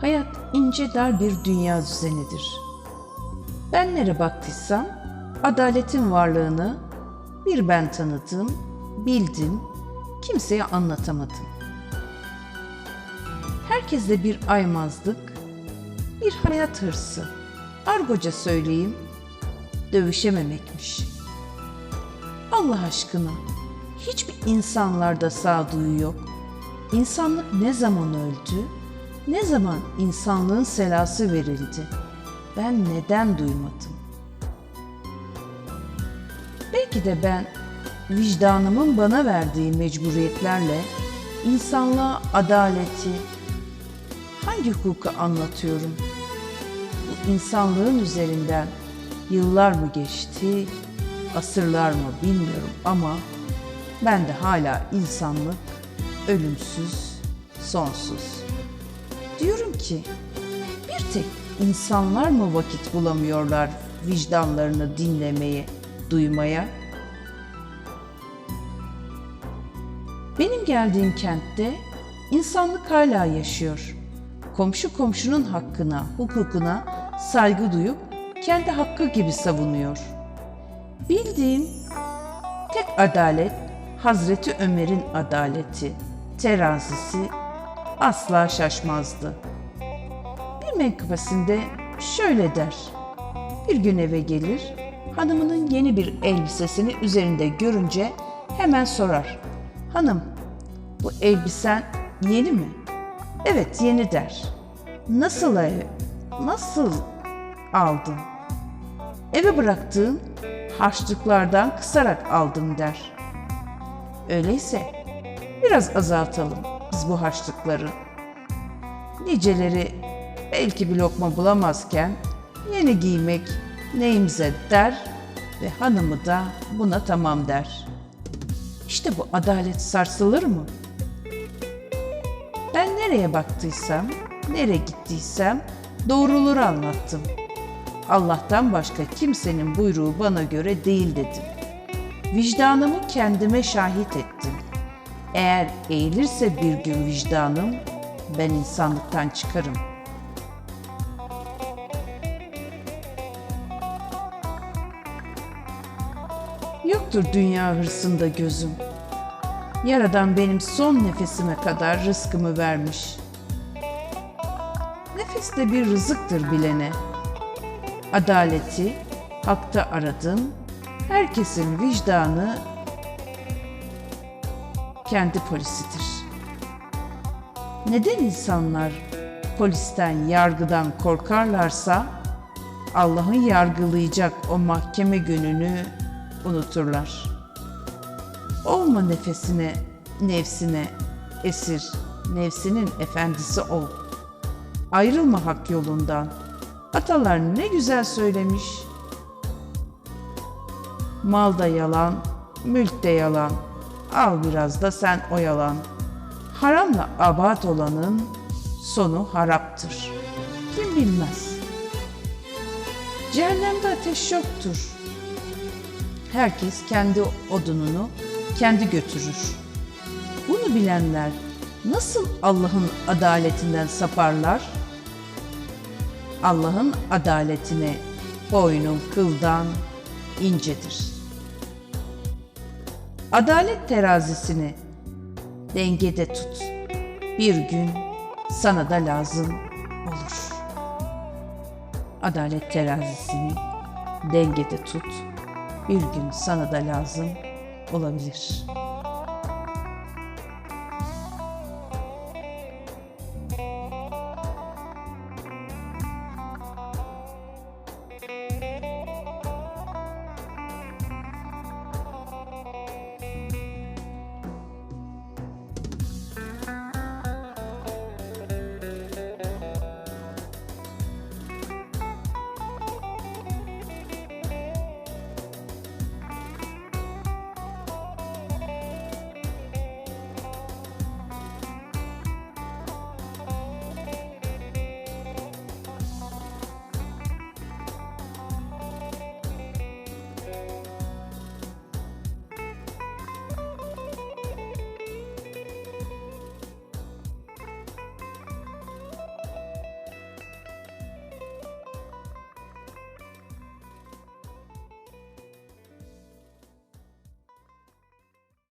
Hayat ince dar bir dünya düzenidir. Ben nere baktıysam adaletin varlığını bir ben tanıdım, bildim, kimseye anlatamadım. Herkeste bir aymazlık, bir hayat hırsı. Argoca söyleyeyim, dövüşememekmiş. Allah aşkına, hiçbir insanlarda sağduyu yok. İnsanlık ne zaman öldü? Ne zaman insanlığın selası verildi? Ben neden duymadım? Belki de ben vicdanımın bana verdiği mecburiyetlerle insanlığa adaleti, hangi hukuku anlatıyorum? Bu insanlığın üzerinden yıllar mı geçti, asırlar mı bilmiyorum ama ben de hala insanlık ölümsüz, sonsuz. Diyorum ki bir tek insanlar mı vakit bulamıyorlar vicdanlarını dinlemeye, duymaya? Benim geldiğim kentte insanlık hala yaşıyor. Komşu komşunun hakkına, hukukuna saygı duyup kendi hakkı gibi savunuyor. Bildiğim tek adalet Hazreti Ömer'in adaleti, terazisi asla şaşmazdı. Bir menkıbesinde şöyle der. Bir gün eve gelir, hanımının yeni bir elbisesini üzerinde görünce hemen sorar. Hanım, bu elbisen yeni mi? Evet yeni der. Nasıl? Nasıl aldın? Eve bıraktığın harçlıklardan kısarak aldım der. Öyleyse biraz azaltalım biz bu harçlıkları. Niceleri belki bir lokma bulamazken yeni giymek neyimize der ve hanımı da buna tamam der. İşte bu adalet sarsılır mı? Ben nereye baktıysam, nereye gittiysem doğruları anlattım. Allah'tan başka kimsenin buyruğu bana göre değil dedim. Vicdanımı kendime şahit ettim. Eğer eğilirse bir gün vicdanım, ben insanlıktan çıkarım. Yoktur dünya hırsında gözüm. Yaradan benim son nefesime kadar rızkımı vermiş. Nefes de bir rızıktır bilene. Adaleti hakta aradım. Herkesin vicdanı kendi polisidir. Neden insanlar polisten, yargıdan korkarlarsa Allah'ın yargılayacak o mahkeme gününü unuturlar. Olma nefesine, nefsine esir, nefsinin efendisi ol. Ayrılma hak yolundan. Atalar ne güzel söylemiş. Mal da yalan, mülk de yalan. Al biraz da sen oyalan. Haramla abat olanın sonu haraptır. Kim bilmez. Cehennemde ateş yoktur. Herkes kendi odununu kendi götürür. Bunu bilenler nasıl Allah'ın adaletinden saparlar? Allah'ın adaletine boynun kıldan incedir. Adalet terazisini dengede tut. Bir gün sana da lazım olur. Adalet terazisini dengede tut. Bir gün sana da lazım olabilir.''